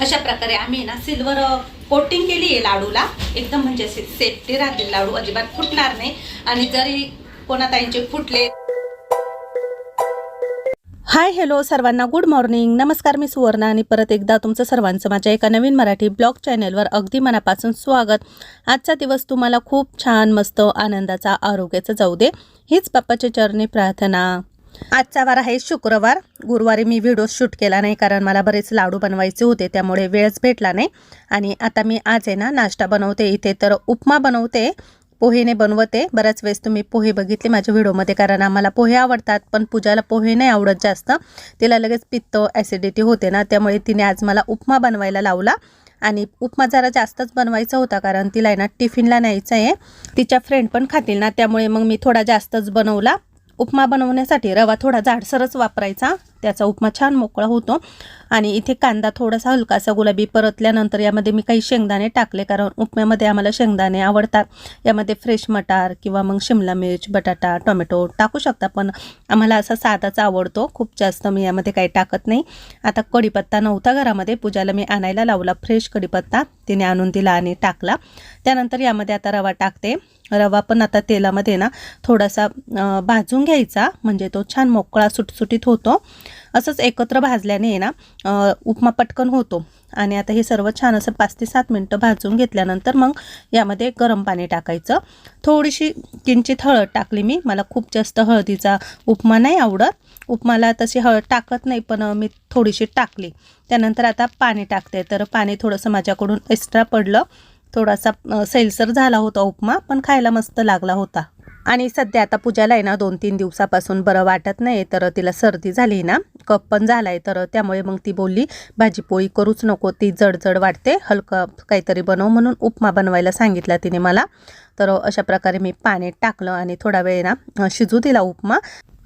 अशा प्रकारे आम्ही ना सिल्वर कोटिंग केली आहे लाडूला. एकदम म्हणजे से सेफ्टी राहतील लाडू अजिबात फुटणार नाही. आणि जरी कोणाताईंचे फुटले हाय हॅलो सर्वांना गुड मॉर्निंग नमस्कार मी सुवर्णा आणि परत एकदा तुमचं सर्वांचं माझ्या एका नवीन मराठी ब्लॉग चॅनलवर अगदी मनापासून स्वागत. आजचा दिवस तुम्हाला खूप छान मस्त आनंदाचा आरोग्याचा जाऊ दे. हीच बाप्पाच्या चरणी प्रार्थना. आजचा वार आहे शुक्रवार. गुरुवारी मी व्हिडिओ शूट केला नाही कारण मला बरेच लाडू बनवायचे होते त्यामुळे वेळच भेटला नाही. आणि आता मी आज आहे ना नाश्ता बनवते. इथे तर उपमा बनवते पोहेने बनवते. बऱ्याच वेळेस तुम्ही पोहे बघितले माझ्या व्हिडिओमध्ये कारण आम्हाला पोहे आवडतात पण पूजाला पोहे नाही आवडत जास्त. तिला लगेच पित्त ॲसिडिटी होते ना त्यामुळे तिने आज मला उपमा बनवायला लावला. आणि उपमा जरा जास्तच बनवायचा होता कारण तिला आहे ना टिफिनला न्यायचं आहे तिच्या फ्रेंड पण खातील ना त्यामुळे मग मी थोडा जास्तच बनवला. उपमा बनवण्यासाठी रवा थोडा जाडसरच वापरायचा. त्याचा उपमा छान मोकळा होतो. आणि इथे कांदा थोडासा हलकासा गुलाबी परतल्यानंतर यामध्ये मी काही शेंगदाणे टाकले कारण उपम्यामध्ये आम्हाला शेंगदाणे आवडतात. यामध्ये फ्रेश मटार किंवा मग शिमला मिर्च बटाटा टोमॅटो टाकू शकता पण आम्हाला असा साधाच आवडतो. खूप जास्त मी यामध्ये काही टाकत नाही. आता कढीपत्ता नव्हता घरामध्ये. पूजाला मी आणायला लावला फ्रेश कढीपत्ता. तिने आणून दिला आणि टाकला. त्यानंतर यामध्ये आता रवा टाकते. रवा पण आता तेलामध्ये ना थोडासा भाजून घ्यायचा. म्हणजे तो छान मोकळा सुटसुटीत होतो. असंच एकत्र भाजल्याने ना उपमा पटकन होतो. आणि आता हे सर्व छान असं पाच ते सात मिनटं भाजून घेतल्यानंतर मग यामध्ये गरम पाणी टाकायचं. थोडीशी किंचित हळद टाकली मी. मला खूप जास्त हळदीचा उपमा नाही आवडत. उपमाला तशी हळद टाकत नाही पण मी थोडीशी टाकली. त्यानंतर आता पाणी टाकते. तर पाणी थोडंसं माझ्याकडून एक्स्ट्रा पडलं. थोडासा सैलसर झाला होता उपमा पण खायला मस्त लागला होता. आणि सध्या आता पूजाला आहे ना दोन तीन दिवसापासून बरं वाटत नाही तर तिला सर्दी झाली ना कप पण झाला आहे तर त्यामुळे मग ती बोलली भाजीपोळी करूच नको ती जड वाटते हलकं काहीतरी बनव म्हणून उपमा बनवायला सांगितला तिने मला. तर अशा प्रकारे मी पाण्यात टाकलं आणि थोडा वेळ ना शिजू दिला उपमा.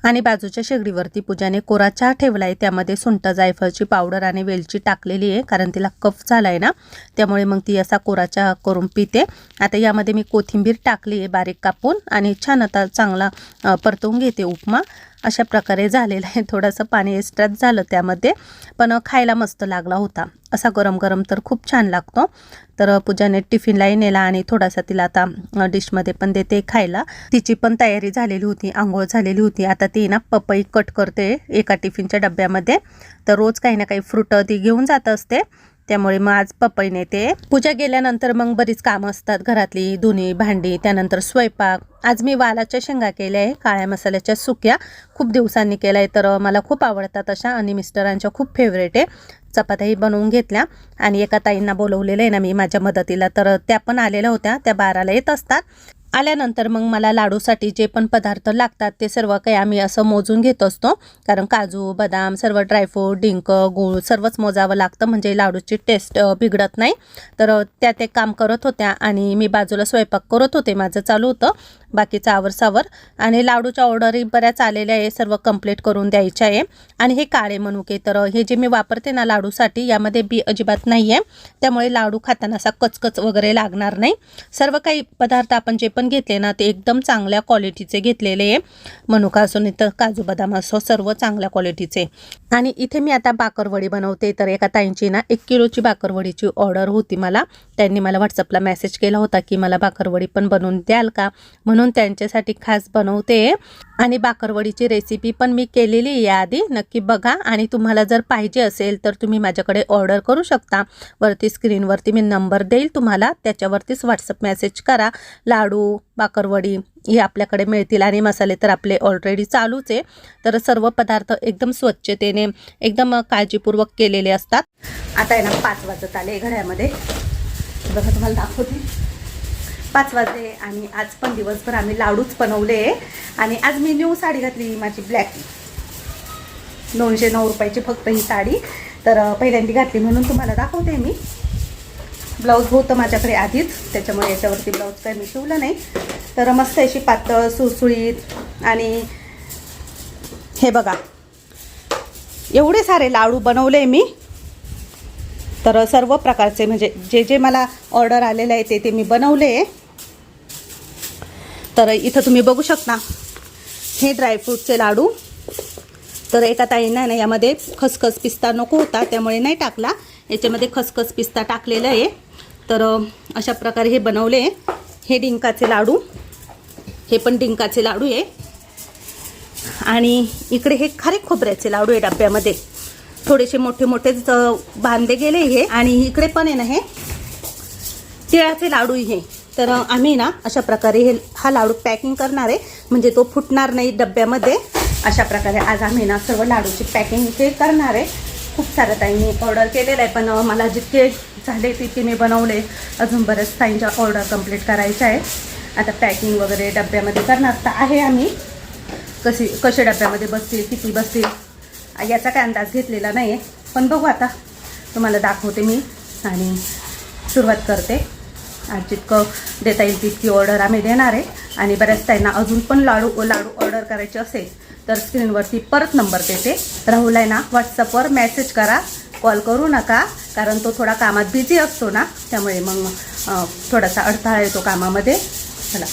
आणि बाजूच्या शेगडीवरती पूजाने कोरा चहा ठेवला आहे त्यामध्ये सुंठ जायफळची पावडर आणि वेलची टाकलेली आहे कारण तिला कफ झाला आहे ना. त्यामुळे मग ती असा कोरा चहा करून पिते. आता यामध्ये मी कोथिंबीर टाकली आहे बारीक कापून आणि छान आता चांगला परतवून घेते उपमा. अशा प्रकारे झालेलं आहे. थोडंसं पाणी एक्स्ट्राच झालं त्यामध्ये. पण खायला मस्त लागला होता. असा गरम गरम तर खूप छान लागतो. तर पूजाने टिफिनलाही नेला आणि थोडासा तिला आता डिशमध्ये पण देते खायला. तिची पण तयारी झालेली होती आंघोळ झालेली होती. आता ती ना पपई कट करते एका टिफिनच्या डब्यामध्ये. तर रोज काही ना काही फ्रूट ती घेऊन जात असते. त्यामुळे मग आज पपई नेते पूजा गेल्यानंतर मग बरीच कामं असतात. घरातली धुणी भांडी त्यानंतर स्वयंपाक. आज मी वालाच्या शेंगा केल्या आहे काळ्या मसाल्याच्या सुक्या. खूप दिवसांनी केल्या आहे तर मला खूप आवडतात अशा. आणि मिस्टरांच्या खूप फेवरेट आहे. चपात्याही बनवून घेतल्या. आणि एका ताईंना बोलवलेलं आहे ना मी माझ्या मदतीला तर त्या पण आलेल्या होत्या. त्या बाराला येत असतात. आल्यानंतर मग मला लाडूसाठी जे पण पदार्थ लागतात ते सर्व काही आम्ही असं मोजून घेत असतो. कारण काजू बदाम सर्व ड्रायफ्रूट डिंक गूळ सर्वच मोजावं लागतं. म्हणजे लाडूची टेस्ट बिघडत नाही. तर त्या ते काम करत होत्या आणि मी बाजूला स्वयंपाक करत होते. माझं चालू होतं. बाकीचं आवरसावर. आणि लाडूच्या ऑर्डरही बऱ्याच आलेल्या आहे. सर्व कंप्लीट करून द्यायच्या आहे. आणि हे काळे मनुके. तर हे जे मी वापरते ना लाडूसाठी यामध्ये बी अजिबात नाही आहे त्यामुळे लाडू खाताना असा कचकच वगैरे लागणार नाही. सर्व काही पदार्थ आपण जे पण घेतले ना ते एकदम चांगल्या क्वालिटीचे घेतलेले आहे. मनुका असो नाही तर काजू बदाम असो सर्व चांगल्या क्वालिटीचे आणि इथे मी आता बाकरवडी बनवते. तर एका ताईंची ना एक किलोची बाकरवडीची ऑर्डर होती मला. त्यांनी मला व्हॉट्सअपला मेसेज केला होता की मला बाकरवडी पण बनवून द्याल का? म्हणून त्यांच्यासाठी खास बनवते. आणि बाकरवडीची रेसिपी पण मी केलेली आहे याआधी. नक्की बघा. आणि तुम्हाला जर पाहिजे असेल तर तुम्ही माझ्याकडे ऑर्डर करू शकता. वरती स्क्रीनवरती मी नंबर देईल तुम्हाला. त्याच्यावरतीच व्हॉट्सअप मेसेज करा. लाडू बाकरवडी हे आपल्याकडे मिळतील आणि मसाले तर आपले ऑलरेडी चालूच आहे. तर सर्व पदार्थ एकदम स्वच्छतेने एकदम काळजीपूर्वक केलेले असतात. आता आहे ना पाच वाजत आले घड्यामध्ये. बघा तुम्हाला दाखवते. पाच वाजले आणि आज पण दिवसभर आम्ही लाडूच बनवले आणि आज मी न्यू साडी घातली माझी ब्लॅक दोनशे नऊ रुपयाची फक्त ही साडी. तर पहिल्यांदी घातली म्हणून तुम्हाला दाखवते मी. ब्लाऊज होतं माझ्याकडे आधीच त्याच्यामुळे याच्यावरती ब्लाऊज काही मी शिवलं नाही. तर मस्त अशी पातळ सुळसुळीत आणि हे बघा. एवढे सारे लाडू बनवले मी. तर सर्व प्रकारचे म्हणजे जे जे मला ऑर्डर आलेलं आहे ते ते मी बनवले. तर इथं तुम्ही बघू शकता. हे ड्रायफ्रूटचे लाडू. तर एका ताईंना ना यामध्ये खसखस पिस्ता नको होता त्यामुळे नाही टाकला. याच्यामध्ये खसखस पिस्ता टाकलेला आहे. तर अशा प्रकारे हे बनवले हे डिंकाचे लाडू. हे पण डिंकाचे लाडू आहे. आणि इकडे हे खारे खोबऱ्याचे लाडू आहे डब्यामध्ये. थोडेसे मोठे मोठेच बांधले गेले हे. आणि इकडे पण आहे ना हे. तिळाचे लाडू हे. तर आम्ही ना अशा प्रकारे हे हा लाडू पॅकिंग करणार आहे. म्हणजे तो फुटणार नाही डब्यामध्ये. अशा प्रकारे आज आम्ही ना सर्व लाडूची पॅकिंग ते करणार आहे. खूप साऱ्या ताईंनी ऑर्डर केलेलं आहे पण मला जितके झाले तितके मी बनवले. अजून बरेच ताईंच्या ऑर्डर कंप्लीट करायच्या आहे आता पॅकिंग वगैरे डब्यामध्ये करणार तर आहे आम्ही. कशी कसे डब्यामध्ये बसतील किती बसतील याचा काय अंदाज घेतलेला नाही आहे पण बघू आता. तुम्हाला दाखवते मी आणि सुरुवात करते. आज जितकं देता येईल तितकी ऑर्डर आम्ही देणार आहे. आणि बऱ्याच ताईंना अजून पण लाडू लाडू ऑर्डर करायचे असेल तर स्क्रीनवरती परत नंबर देते. राहुल आहे ना व्हॉट्सअपवर मेसेज करा. कॉल करू नका कारण तो थोडा कामात बिझी असतो ना त्यामुळे मग थोडासा अडथळा येतो कामामध्ये. चला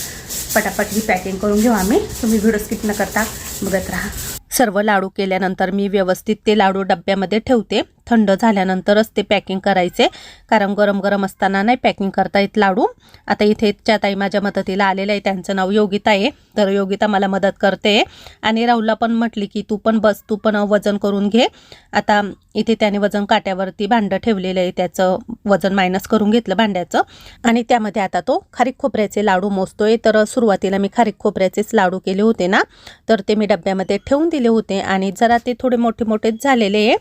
पटापट ही पॅकिंग करून घेऊ आम्ही. तुम्ही व्हिडिओ स्किप न करता बघत राहा. सर्व लाडू केल्यानंतर मी व्यवस्थित ते लाडू डब्यामध्ये ठेवते. थंड झाल्यानंतरच ते पॅकिंग करायचे. कारण गरम गरम असताना नाही पॅकिंग करता येत लाडू. आता इथे ज्या ताई माझ्या मदतीला आलेलं आहे त्यांचं नाव योगिता आहे. तर योगिता मला मदत करते. आणि राहुलला पण म्हटली की तू पण बस तू पण वजन करून घे. आता इथे त्याने वजन काट्यावरती भांडं ठेवलेलं आहे. त्याचं वजन मायनस करून घेतलं भांड्याचं. आणि त्यामध्ये आता तो खारीक खोबऱ्याचे लाडू मोजतोय. तर सुरुवातीला मी खारीक खोबऱ्याचेच लाडू केले होते ना. तर ते मी डब्यामध्ये ठेवून दिले होते. आणि जरा ते थोडे मोठे मोठेच झालेले आहे.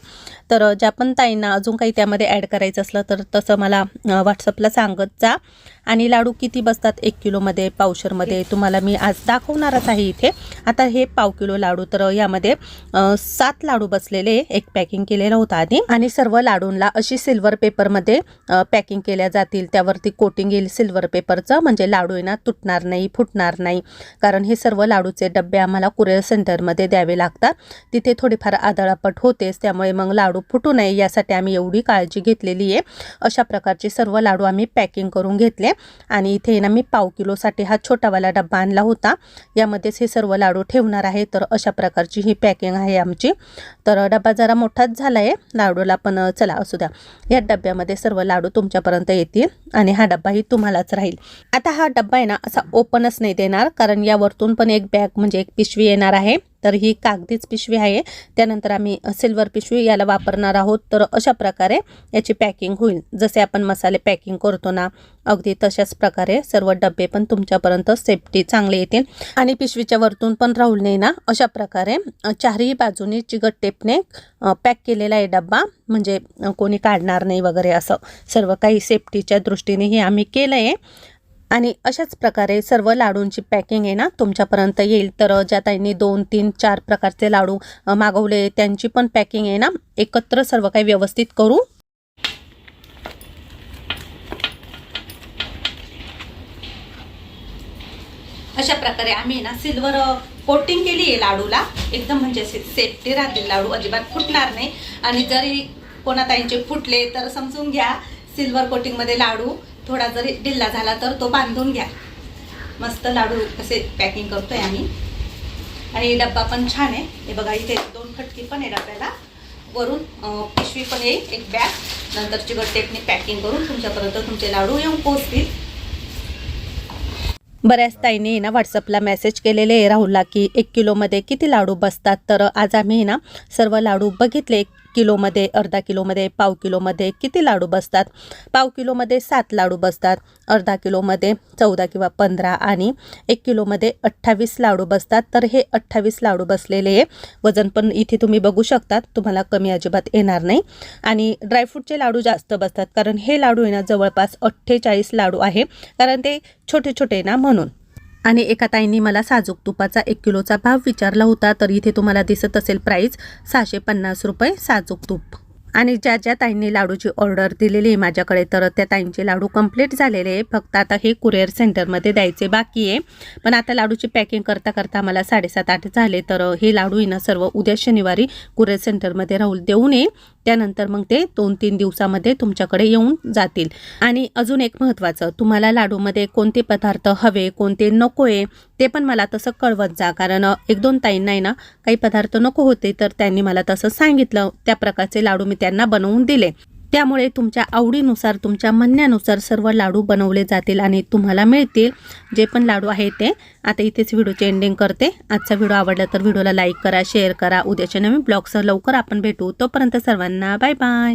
तर ज्या पण ताईंना अजून काही त्यामध्ये ॲड करायचं असलं तर तसं मला व्हॉट्सअपला सांगत जा. आणि लाडू किती बसतात एक किलोमध्ये पावशरमध्ये तुम्हाला मी आज दाखवणारच आहे इथे. आता हे पाव किलो लाडू तर यामध्ये सात लाडू बसलेले एक पॅकिंग केलेलं होतं आधी. आणि सर्व लाडूंना अशी सिल्वर पेपरमध्ये पॅकिंग केल्या जातील. त्यावरती कोटिंग येईल सिल्वर पेपरचं म्हणजे लाडू ना तुटणार नाही फुटणार नाही. कारण हे सर्व लाडूचे डबे आम्हाला कुरिअर सेंटरमध्ये द्यावे लागतात. तिथे थोडीफार आदळापट होतेच त्यामुळे मग लाडू फुटू नये यासाठी आम्ही एवढी काळजी घेतलेली आहे. अशा प्रकारचे सर्व लाडू आम्ही पॅकिंग करून घेतले. आणि इथे ना मी पाव किलोसाठी हा छोटावाला डब्बा आणला होता. यामध्येच हे सर्व लाडू ठेवणार आहे. तर अशा प्रकारची ही पॅकिंग आहे आमची. तर डब्बा जरा मोठाच झाला आहे लाडूला पण चला असू द्या. या डब्यामध्ये सर्व लाडू तुमच्यापर्यंत येतील आणि हा डब्बाही तुम्हालाच राहील. आता हा डब्बा आहे ना असा ओपनच नाही देणार. कारण यावरतून पण एक बॅग म्हणजे एक पिशवी येणार आहे. तर ही कागदीच पिशवी आहे. त्यानंतर आम्ही सिल्वर पिशवी याला वापरणार आहोत. तर अशा प्रकारे याची पॅकिंग होईल. जसे आपण मसाले पॅकिंग करतो ना अगदी तशाच प्रकारे सर्व डबे पण तुमच्यापर्यंत सेफ्टी चांगले येतील. आणि पिशवीच्या वरतून पण राहुल नाही ना अशा प्रकारे चारही बाजूने चिगट टेपने पॅक केलेला आहे डब्बा. म्हणजे कोणी काढणार नाही वगैरे असं सर्व काही सेफ्टीच्या दृष्टीने हे आम्ही केलं आहे आणि अशाच प्रकारे सर्व लाडूंची पॅकिंग आहे ना तुमच्यापर्यंत येईल. तर ज्या ताईंनी दोन तीन चार प्रकारचे लाडू मागवले त्यांची पण पॅकिंग आहे ना. एकत्र सर्व काही व्यवस्थित करू. अशा प्रकारे आम्ही ना सिल्वर कोटिंग केली आहे लाडूला. एकदम म्हणजे सेफ्टी राहतील लाडू अजिबात फुटणार नाही. आणि जरी कोणा ताईंचे फुटले तर समजून घ्या सिल्वर कोटिंगमध्ये लाडू. थोडा जरी ढिल्ला झाला तर तो बांधून घ्या. मस्त लाडू असे पॅकिंग करतोय आम्ही. आणि डब्बा पण छान आहे. हे बघा इथे दोन खटकी पण आहे डब्याला वरून पिशवी पण येईल एक बॅग नंतर चिकट टेपने पॅकिंग करून तुमच्यापर्यंत तुमचे लाडू येऊन पोहोचतील. बऱ्याच ताईने ना व्हॉट्सअपला मेसेज केलेले आहे राहुलला की एक किलोमध्ये किती लाडू बसतात? तर आज आम्ही ना सर्व लाडू बघितले. एक किलोमध्ये अर्धा किलोमध्ये पाव किलोमध्ये किती लाडू बसतात? पाव किलोमध्ये सात लाडू बसतात अर्धा किलोमध्ये चौदा किंवा पंधरा आणि एक किलोमध्ये अठ्ठावीस लाडू बसतात. तर हे अठ्ठावीस लाडू बसलेले आहे वजन पण इथे तुम्ही बघू शकतात तुम्हाला कमी अजिबात येणार नाही. आणि ड्रायफ्रूटचे लाडू जास्त बसतात कारण हे लाडू आहे ना जवळपास अठ्ठेचाळीस लाडू आहे कारण ते छोटे छोटे ना म्हणून. आणि एका ताईंनी मला साजूक तुपाचा एक किलोचा भाव विचारला होता तर इथे तुम्हाला दिसत असेल प्राईस सहाशे पन्नास रुपये साजूक तूप. आणि ज्या ज्या ताईंनी लाडूची ऑर्डर दिलेली आहे माझ्याकडे तर त्या ताईंचे लाडू कंप्लीट झालेले आहे. फक्त आता हे कुरिअर सेंटरमध्ये द्यायचे बाकी आहे. पण आता लाडूची पॅकिंग करता करता मला साडेसात आठ झाले तर हे लाडू ना सर्व उद्या शनिवारी कुरिअर सेंटरमध्ये राहून देऊन ये त्यानंतर मग ते दोन तीन दिवसामध्ये तुमच्याकडे येऊन जातील. आणि अजून एक महत्त्वाचं तुम्हाला लाडूमध्ये कोणते पदार्थ हवे कोणते नको आहे ते पण मला तसं कळवत जा. कारण एक दोन ताईंना आहे ना काही पदार्थ नको होते तर त्यांनी मला तसं सांगितलं. त्या प्रकारचे लाडू मी त्यांना बनवून दिले. त्यामुळे तुमच्या आवडीनुसार तुमच्या म्हणण्यानुसार सर्व लाडू बनवले जातील आणि तुम्हाला मिळतील. जे पण लाडू आहे ते. आता इथेच व्हिडिओचे एंडिंग करते. आजचा व्हिडिओ आवडला तर व्हिडिओला लाईक करा शेअर करा. उद्याच्या नवीन ब्लॉगसह लवकर आपण भेटू. तोपर्यंत सर्वांना बाय बाय